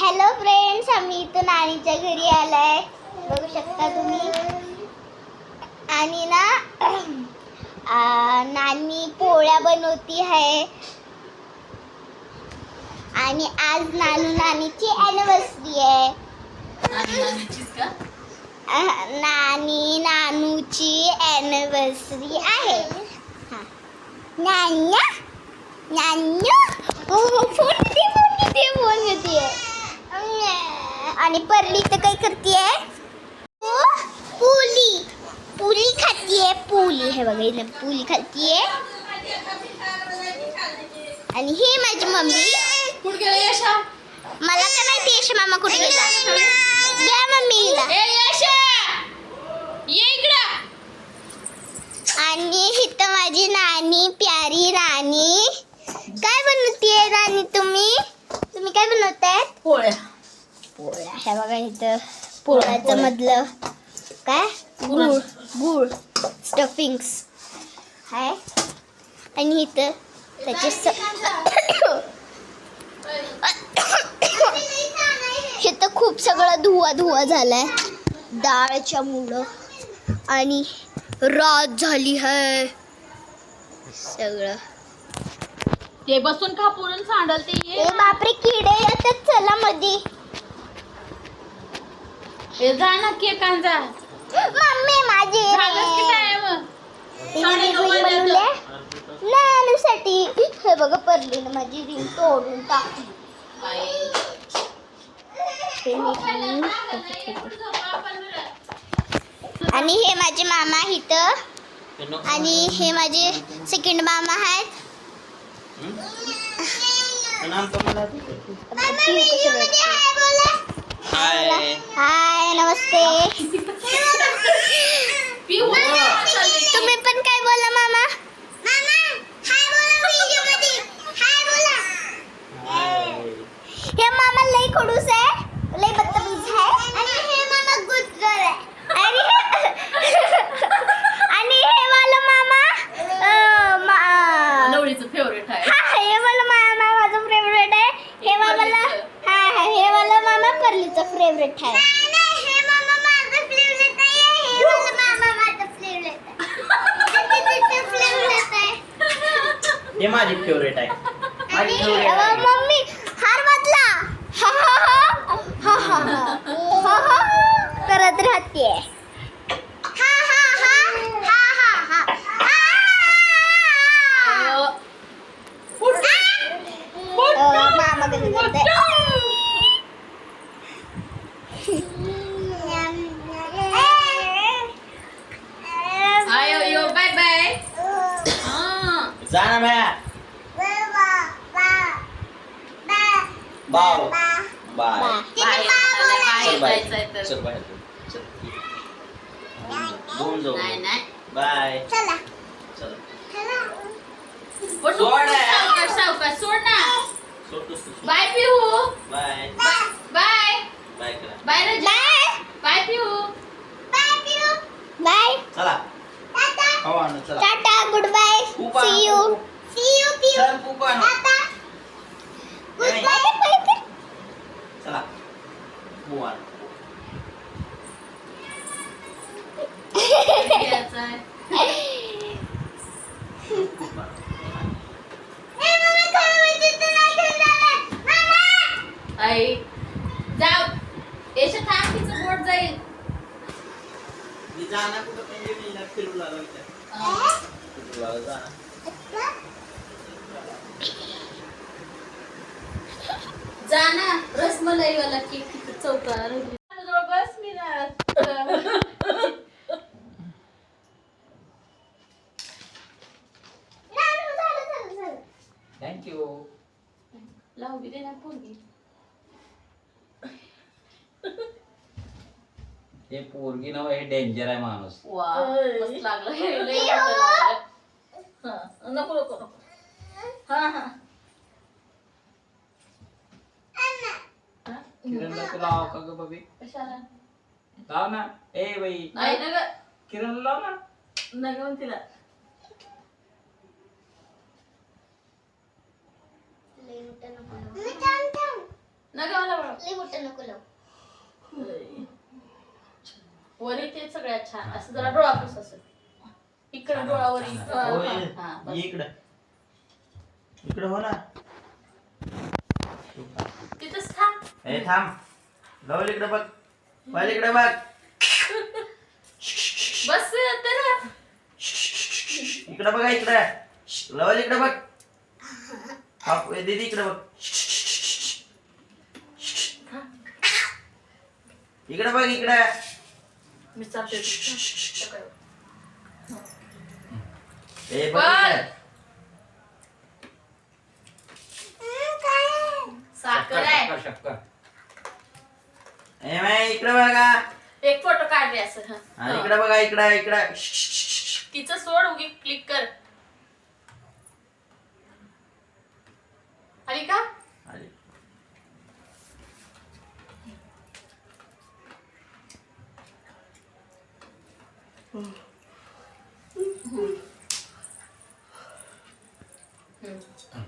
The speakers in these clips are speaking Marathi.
हॅलो फ्रेंड्स आम्ही इथं नानीच्या घरी आलाय. बघू शकता तुम्ही. आणि ना आ, नानी पोळ्या बनवती आहे. आणि आज नानू नानीची अॅनिव्हर्सरी आहे. नानी नानूची अॅनिव्हर्सरी आहे. हा. नान्या नान्या. फोन फोन फोन येते आणि परली तर काय करते पुली. Pulley खातीये pulley. हे बघा इथं पुली खातीये. आणि हे माझी मम्मी. मला काय माहिती यश मामा कुठे गेला? द्या मम्मीला आणि इथं माझी नानी प्यारी राणी. काय बनवतीये राणी तुम्ही? तुम्ही काय बनवताय पोळ्या पोळ्या. हे बघा इथं पोळ्याचं मधलं काय? गुळ. गुळ. स्टफिंग्स हाय. आणि इथं त्याचे स इथं खूप सगळं धुवा धुवा झालाय. डाळच्या मुलं आणि रात झाली आहे सगळं. ते बसून खा पुरण सांडल ते बापरे किडे येतात चला मध्ये ए, जा ना केक आण जा मम्मी माझी. झालंच की टाइम साडेनऊ वाजले नानूसाठी. हे बघा पडली ना माझी रिंग तोडून टाकली. हे मी- आणि हे माझे मामा इथं. आणि हे माझे सेकंड मामा आहेत. हाय नमस्ते. तुम्ही पण काय बोला मामा? मामा हाय बोला व्हिडिओमध्ये हाय बोला. हे मामा लई खडूस आहे. हे माझी फेवरेट आहे. माझी फेवरेट आहे. मम्मी हार बदला. हा हा हा. हा हा हा. हा करत राहते Bao. Bài. Bài. Sân bay. Sân bay. Sân bay. Bonjour. Này này. Bye. Sala. Sala. Sala. What sword? Yourself a sword now. Bye, Pihu. Bye. Bye. Bye. Bye. Bye. Bye. जा ना रसमलाई वाला केक तिथं चौका बस मी ना थँक्यू लावू दे ना पोरगी. हे पोरगी नाव हे डेंजर आहे माणूस. वा मस्त लागलं. हे. हा, नको नको नको. हा हा? किरणला तू लाव का ग बबी? कशाला? लाव ना. ए बाई. नाही ना ग. किरणला लाव ना. नग मग तिला. मला लई फोटो नको लावू. वरी ते सगळ्यात छान. असं जरा डोळा पुस असं. इकडे डोळावरी होय. हा ये बस. इकडं. इकडं हो ना. तिथंच थांब. ए थांब. लवल इकडे बघ. पहिले इकडे बघ. बस तर इकडे बघा इकडे. लवल इकडे बघ. बाप, ए, दीदी इकडे बघ. इकडे बघ इकडे. मी चालते ए बघ. इकडे. साखर आहे. शक्कर. इकडे बघा एक फोटो काढ रे असं हं. आणि इकडे बघा इकडे इकडे तिचं सोड उगी क्लिक कर आली का आली.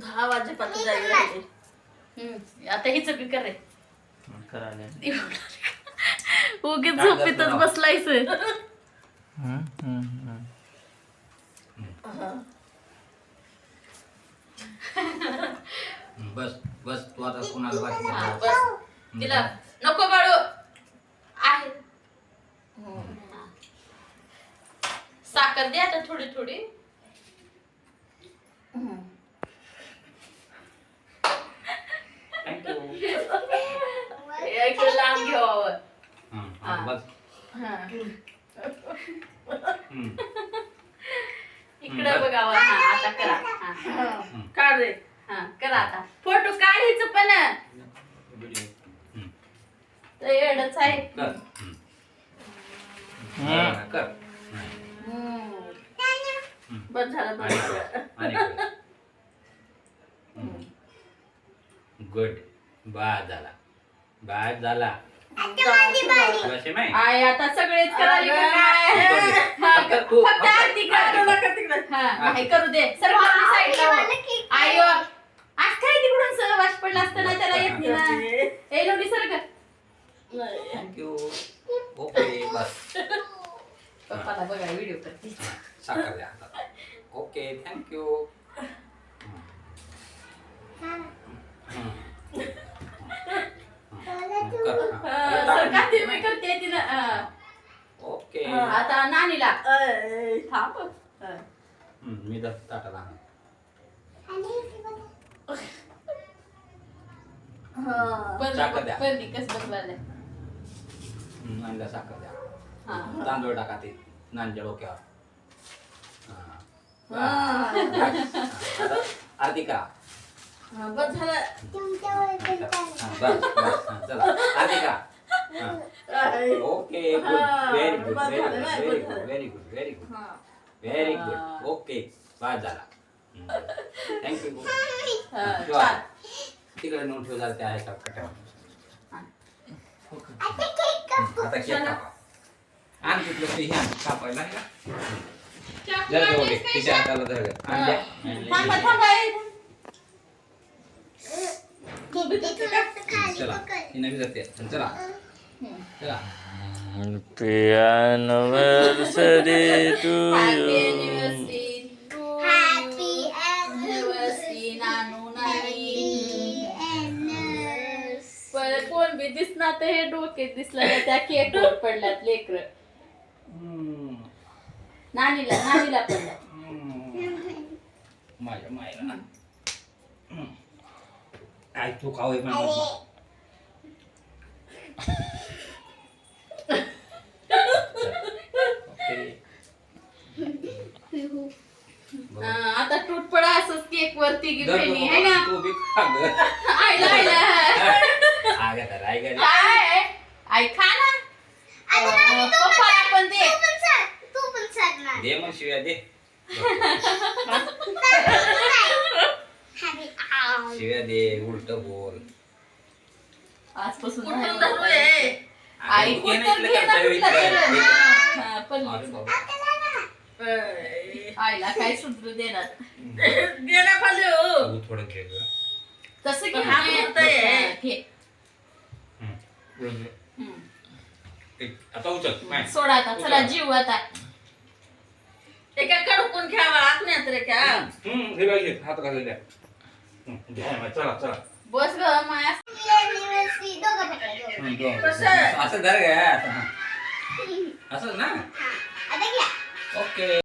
दहा वाजेपासून जायला. आता ही चुकी कर रे. उगीच झोपेतच? बसलायस हम्म, हम्म, हम्म. बस बस तू आता कोणाला बाकी हा, तिला नको बाळू आहे. साखर दे आता थोडी थोडी Thank you. इकडे लांब घ्यावं हं, हा. आता बस हा. हं. इकडे बघावं हा आता करा हा. काढ रे हा करा आता फोटो काढायचं पण. तर एवढंच आहे कर. हं. कर हम्म. हं. बस झालं बस झालं. कर. आणि कर. गुड बाद झाला बाद झाला. आय आता सगळेच करायला का काय? हा, फक्त तू- फक्त फक्त- आरती कर. हा, दे. सर साईडला आयो आज काय तिकडून सहवास पडला असताना त्याला येत नाही ना? ए सर का थँक्यू ओके बस. पप्पाला बघा व्हिडिओ करते. साखर द्या. आता ओके थँक्यू सर का ते मी करते तिनं हा. ओके हा, आता नानीला थांब हा. हं, मी ताटाला साखर द्या. पण कस बसलाय हं, आणला साखर द्या हा तांदूळ टाका ते नानच्या डोक्यावर हा. हा. आरती करा हा, बस झालं हा, बस बस हा, चला आरती करा हा. ओके गुड हा, व्हेरी गुड बस व्हेरी झालं गुड ना, व्हेरी बस गुड झालं. व्हेरी गुड व्हेरी गुड हा. व्हेरी हा. गुड ओके बाद झाला थँक्यू हा, ठेवा. छान. तिकडे नेऊन ठेव जरा त्या ह्याच्या कट्ट्यावर हा. आता केक कापा आण तिथलं ते हे आण, कापायला हे आण. चाकू जरा जवळ घे. आणलीस काय तिच्या शाळा? हाताला धर गं. आण द्या. थांबा थांबा ए. चला ही नवी जाते चला चला Happy anniversary to you. कोण बी दिसणार तर हे डोके दिसलं नाही, त्या केक वर पडल्यात लेकर. नानीला नानीला पडल्या हम्म. माझ्या मायला ना. काय तू खाऊ हे मला आता टूट पडा असंच केक वरती आहे ना? तू बी खा गं. आईला आईला आग आता राय गं. काय आई खा ना. अं, पप्पाला पण दे. तू पण सरणार दे मग शिव्या दे. शिव्या दे उलट बोल. आजपासून आईला काय सुधरू देना पाहिजे हो. थोडं की आता उचल सोडा आता चला जीव आता. एका कडकून घ्यावा आत्म्यात रे का हम्म, हे बघ, हे हात घालू द्या. घ्या मग चला चला. बस असं धर घ्या असं ना? ओके.